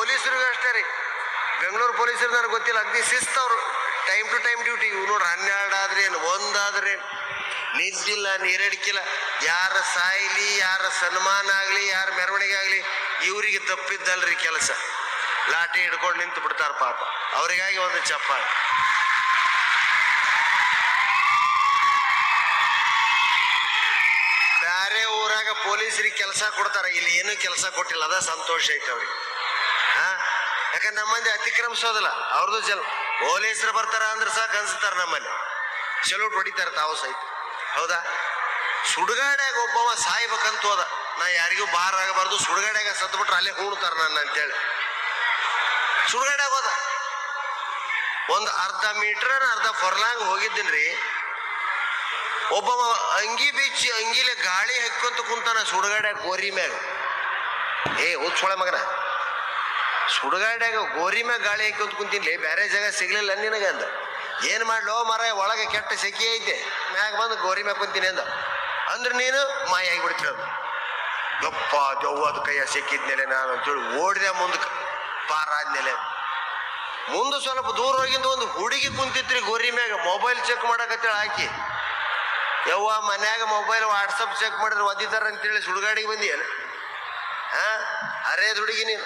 ಪೊಲೀಸರಿಗೂ ಅಷ್ಟೇ ರೀ. ಬೆಂಗಳೂರು ಪೊಲೀಸರು ನನಗೆ ಗೊತ್ತಿಲ್ಲ, ಅಗ್ದಿ ಶಿಸ್ತವ್ರು ಟೈಮ್ ಟು ಟೈಮ್ ಡ್ಯೂಟಿ ಇವ್ ನೋಡ್ರಿ ಹನ್ನೆರಡು ಆದ್ರೇನು ಒಂದಾದ್ರೇನು ನಿದ್ದಿಲ್ಲ ನೀರಡಿಕಿಲ್ಲ. ಯಾರ ಸಾಯ್ಲಿ, ಯಾರ ಸನ್ಮಾನ ಆಗಲಿ, ಯಾರ ಮೆರವಣಿಗೆ ಆಗಲಿ, ಇವರಿಗೆ ತಪ್ಪಿದ್ದಲ್ರಿ ಕೆಲಸ. ಲಾಠಿ ಹಿಡ್ಕೊಂಡು ನಿಂತು ಬಿಡ್ತಾರೆ ಪಾಪ. ಅವರಿಗಾಗಿ ಒಂದು ಚಪ್ಪಾಳೆ. ಬ್ಯಾರೆ ಊರಾಗ ಪೊಲೀಸರಿಗೆ ಕೆಲಸ ಕೊಡ್ತಾರೆ, ಇಲ್ಲಿ ಏನೂ ಕೆಲಸ ಕೊಟ್ಟಿಲ್ಲ, ಅದ ಸಂತೋಷ ಐತೆ ಅವ್ರಿಗೆ. ಯಾಕಂದ್ರೆ ಮಂದಿ ಅತಿಕ್ರಮಿಸೋದಿಲ್ಲ. ಅವ್ರದ್ದು ಜಲ್, ಪೊಲೀಸರು ಬರ್ತಾರ ಅಂದ್ರೆ ಸಾಕು ಅನ್ಸುತ್ತಾರೆ ನಮ್ಮಲ್ಲಿ ಚಲೋಟ್ ಹೊಡಿತಾರೆ ತಾವು ಸಹಿತ. ಹೌದಾ? ಸುಡುಗಾಡ್ಯಾಗ ಒಬ್ಬವ ಸಾಯ್ಬೇಕಂತ ಹೋದ. ನಾ ಯಾರಿಗೂ ಬಾರ್ ಆಗಬಾರ್ದು. ಸುಡುಗಾಡ್ಯಾಗ ಸತ್ಬಿಟ್ರೆ ಅಲ್ಲೇ ಹೂಣ್ತಾರ ನನ್ನ ಅಂತೇಳಿ. ಸುಡುಗಾಡ್ಯಾಗ ಹೋದ. ಒಂದು ಅರ್ಧ ಮೀಟರ್ ಅರ್ಧ ಫರ್ಲಾಂಗ್ ರೀ. ಒಬ್ಬವ ಅಂಗಿ ಬಿಚ್ಚಿ ಅಂಗಿಲೆ ಗಾಳಿ ಹಾಕ್ಕೊಂತ ಕುಂತಾನ ಸುಡುಗಾಡ್ಯಾಗ ಗೋರಿ ಮ್ಯಾಗ. ಏ ಹುಚ್ಚೊಳೆ ಮಗನ. ಸುಡುಗಾಡ್ಯಾಗ ಗೋರಿ ಮ್ಯಾಗ ಗಾಳಿ ಹಾಕ್ಕೊಂತ ಕುಂತಿನ್ಲಿ ಬೇರೆ ಜಾಗ ಸಿಗ್ಲಿಲ್ಲ ನಿನಗ ಅಂದ. ಏನ್ ಮಾಡ್ಲೋ ಮರ ಒಳಗೆ ಕೆಟ್ಟ ಸೆಕೆ ಐತೆ. ಮ್ಯಾಗ ಬಂದು ಗೋರಿ ಮ್ಯಾಗ ಕುಂತೀನಿ ಅಂದ. ಅಂದ್ರೆ ನೀನು ಮಾಯ ಆಗಿಬಿಡ್ತಿರೋದು ಯಪ್ಪ ದೆವ್ವದ ಕೈಯ ಸಿಕ್ಕಿದ್ಮೇಲೆ ನಾನು ಅಂತೇಳಿ ಓಡಿದೆ ಮುಂದಕ್ಕೆ ಪಾರಾದ್ಮೇಲೆ. ಮುಂದೆ ಸ್ವಲ್ಪ ದೂರ ಹೋಗಿಂದ ಒಂದು ಹುಡುಗಿ ಕುಂತಿತ್ರಿ ಗೋರಿ ಮ್ಯಾಗ. ಮೊಬೈಲ್ ಚೆಕ್ ಮಾಡಕತ್ತೇಳಿ ಹಾಕಿ ಯವ್ವ, ಮನ್ಯಾಗ ಮೊಬೈಲ್ ವಾಟ್ಸಪ್ ಚೆಕ್ ಮಾಡಿದ್ರೆ ಒದಿತಾರ ಅಂತೇಳಿ ಸುಡುಗಾಡಿಗೆ ಬಂದಿಯಲ್ಲ. ಹಾಂ, ಅರೇದ್ ಹುಡುಗಿ ನೀನು.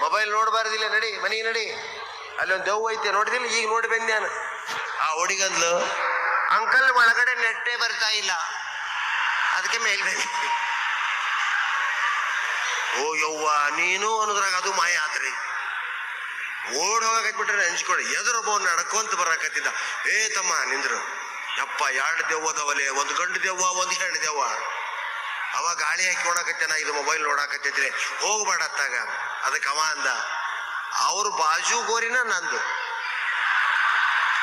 ಮೊಬೈಲ್ ನೋಡಬಾರ್ದಿಲ್ಲ ನಡಿ ಮನೆಗೆ ನಡಿ. ಅಲ್ಲಿ ಒಂದು ದೆವ್ವ ಐತೆ ನೋಡಿದಿಲ್ಲ? ಈಗ ನೋಡಿ ಬಂದೆ ನಾನು. ಆ ಹುಡುಗಂದ್ಲು? ಅಂಕಲ್ ಒಳಗಡೆ ನೆಟ್ಟೆ ಬರ್ತಾ ಇಲ್ಲ. ಅದಕ್ಕೆ ಮೇಲ್ ಬಂದಿ. ಓ ಯವ್ವ ನೀನು ಅನ್ನೋದ್ರಾಗ ಅದು ಮಾಯ ಆತ್ರಿ ಓಡ್ ಹೋಗಕತ್ಬಿಟ್ರೆ ಹಂಚ್ಕೊಡಿ ಎದುರೊಬ್ಬ ನಡ್ಕೊಂತ ಬರಕತ್ತಿದ್ದ. ಏ ತಮ್ಮ ನಿಂದ್ರು. ಯಪ್ಪ ಎರಡು ದೆವ್ವದವಲೆ ಒಂದು ಗಂಡು ದೆವ್ವ ಒಂದು ಹೆಣ್ಣು ದೆವ್ವ. ಅವ ಗಾಳಿ ಹಾಕಿ ನಾ, ಇದು ಮೊಬೈಲ್ ನೋಡಾಕತ್ತೈತ್ರಿ. ಹೋಗ್ಬೇಡತ್ತಾಗ ಅದಕ್ಕೆ ಅವ ಅಂದ, ಅವ್ರ ಬಾಜು ಗೋರಿನ ನಂದು.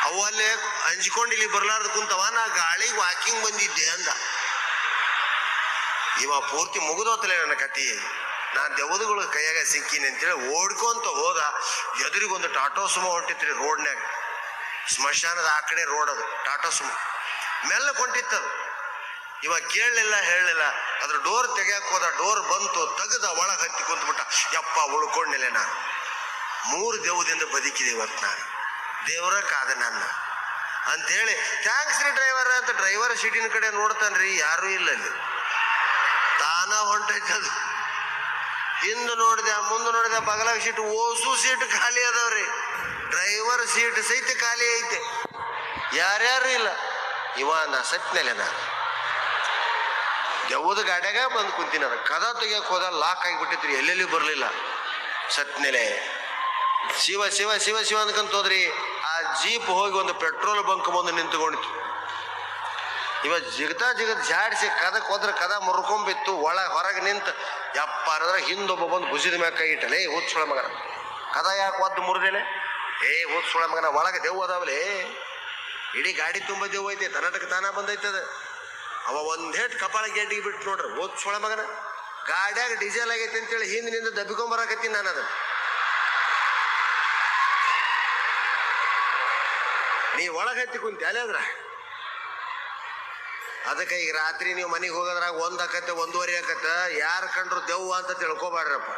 ಅವು ಅಲ್ಲೇ ಹಂಚ್ಕೊಂಡು ಇಲ್ಲಿ ಬರ್ಲಾರ್ದು ಕುಂತವ, ನಾ ಗಾಳಿಗೆ ವಾಕಿಂಗ್ ಬಂದಿದ್ದೆ ಅಂದ. ಇವ ಪೂರ್ತಿ ಮುಗಿದೋತಲೇ ನನ್ನ ಕತಿ ನಾನು ದೆವದುಗಳು ಕೈಯಾಗ ಸಿಕ್ಕೀನಿ ಅಂತೇಳಿ ಓಡ್ಕೊಂತ ಹೋದ. ಎದುರಿಗೊಂದು ಟಾಟೋ ಸುಮ ಹೊಂಟಿತ್ರಿ ರೋಡ್ನ್ಯಾಗ. ಸ್ಮಶಾನದ ಆ ಕಡೆ ರೋಡ್ ಅದು, ಟಾಟೋ ಸುಮ. ಮೆಲ್ಲ ಹೊಂಟಿತ್ತದು ಇವ ಕೇಳಲಿಲ್ಲ, ಹೇಳಲಿಲ್ಲ. ಅದ್ರ ಡೋರ್ ತೆಗಿಯಕ್ ಹೋದ ಡೋರ್ ಬಂತು, ತೆಗೆದ ಒಳಗೆ ಹತ್ತಿ ಕುಂತ್ಬಿಟ್ಟ. ಯಪ್ಪ, ಉಳ್ಕೊಂಡಿಲ್ಲ ನಾನು. ಮೂರು ದೇವದಿಂದ ಬದುಕಿದೆ ಇವತ್ತು ನಾನು. ದೇವರ ಕಾದ ನನ್ನ. ಅಂತೇಳಿ ಥ್ಯಾಂಕ್ಸ್ ರೀ ಡ್ರೈವರ್ ಅಂತ ಡ್ರೈವರ್ ಸೀಟಿನ ಕಡೆ ನೋಡ್ತಾನ್ರಿ, ಯಾರೂ ಇಲ್ಲ ಅಲ್ಲಿ. ತಾನ ಹೊಂಟೈತದು. ಹಿಂದೆ ನೋಡಿದೆ, ಮುಂದೆ ನೋಡಿದೆ, ಬಗಲಾಗ ಸೀಟ್ ಓಸು ಸೀಟ್ ಖಾಲಿ ಅದಾವ್ರಿ. ಡ್ರೈವರ್ ಸೀಟ್ ಸಹಿತ ಖಾಲಿ ಐತೆ. ಯಾರ್ಯಾರು ಇಲ್ಲ. ಇವ ನಾ ನಾನು. ದೆವ್ವದ ಗಾಡ್ಯಾಗ ಬಂದು ಕುಂತೀನಿ ಅದು ಕದ ತೆಗಿಯಕ್ಕೆ ಹೋದ ಲಾಕ್ ಆಗಿಬಿಟ್ಟಿತ್ರಿ, ಎಲ್ಲೆಲ್ಲಿ ಬರಲಿಲ್ಲ? ಸತ್ನೆಲೆ. ಶಿವ ಶಿವ ಶಿವ ಶಿವ ಹೋದ್ರಿ. ಆ ಜೀಪ್ ಹೋಗಿ ಒಂದು ಪೆಟ್ರೋಲ್ ಬಂಕ್ ಬಂದು ನಿಂತ್ಕೊಂಡಿತ್ತು. ಇವ ಜಿಗತಾ ಜಿಗದ ಜಾಡಿಸಿ ಕದಕ್ಕೆ ಹೋದ್ರೆ ಕದ ಮುರ್ಕೊಂಬಿತ್ತು ಒಳ ಹೊರಗೆ ನಿಂತು ಯಪ್ಪ ಅಂದ್ರೆ ಹಿಂದೊಬ್ಬ ಬಂದು ಗುಸಿದ ಮ್ಯಾಗ ಕೈ ಇಟ್ಟಲೆ ಹುಚ್ಚುಳ ಮಗನ. ಕದ ಯಾಕೆ ಒದ್ದು ಮುರಿದೇನೆ ಏ ಹುಚ್ಚುಳ ಮಗನ, ಒಳಗೆ ದೆವ್ವ ಅದಾವಲೇ. ಇಡೀ ಗಾಡಿ ತುಂಬ ದೆವ್ವ ಐತೆ ತನ್ನಟಕ್ಕೆ ತಾನ ಬಂದೈತದ. ಅವ ಒಂದೇಟ್ ಕಪಾಳ ಗೇಟಿಗೆ ಬಿಟ್ಟು ನೋಡ್ರಿ ಸೋಳ ಮಗನ. ಗಾಡ್ಯಾಗ ಡೀಸೆಲ್ ಆಗೈತೆ ಅಂತೇಳಿ ಹಿಂದಿನಿಂದ ದಬ್ಬಿಕೊಂಬರಾಕತ್ತೀನಿ ನಾನು ಅದನ್ನ. ನೀ ಒಳಗೆ ಹತ್ತಿ ಕುಂತಿ ಅದ್ರ? ಅದಕ್ಕೆ ಈಗ ರಾತ್ರಿ ನೀವು ಮನೆಗೆ ಹೋಗೋದ್ರಾಗ ಒಂದು ಆಕತ್ತೆ, ಒಂದೂವರೆ ಆಕತ್ತ, ಯಾರು ಕಂಡ್ರು ದೆವ್ವ ಅಂತ ತಿಳ್ಕೊಬಾಡ್ರಪ್ಪ